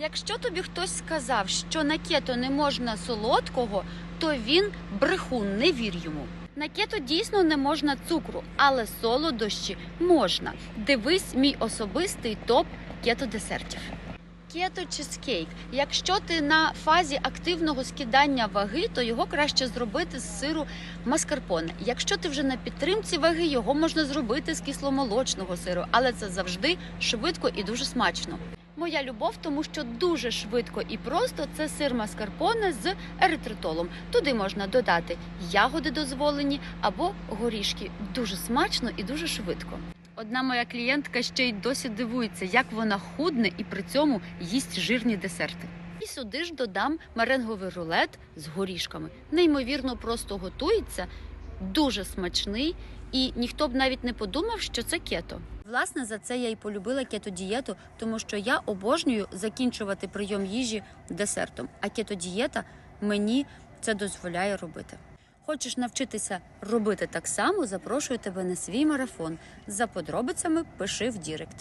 Якщо тобі хтось сказав, що на кето не можна солодкого, то він брехун, не вір йому. На кето дійсно не можна цукру, але солодощі можна. Дивись мій особистий топ кето десертів. Кето чизкейк. Якщо ти на фазі активного скидання ваги, то його краще зробити з сиру маскарпоне. Якщо ти вже на підтримці ваги, його можна зробити з кисломолочного сиру, але це завжди швидко і дуже смачно. Моя любов, тому що дуже швидко і просто це сир маскарпоне з еритритолом. Туди можна додати ягоди дозволені або горішки. Дуже смачно і дуже швидко. Одна моя клієнтка ще й досі дивується, як вона худне і при цьому їсть жирні десерти. І сюди ж додам меренговий рулет з горішками. Неймовірно просто готується, дуже смачний, і ніхто б навіть не подумав, що це кето. Власне, за це я і полюбила кето-дієту, тому що я обожнюю закінчувати прийом їжі десертом. А кето-дієта мені це дозволяє робити. Хочеш навчитися робити так само? Запрошую тебе на свій марафон. За подробицями пиши в Дірект.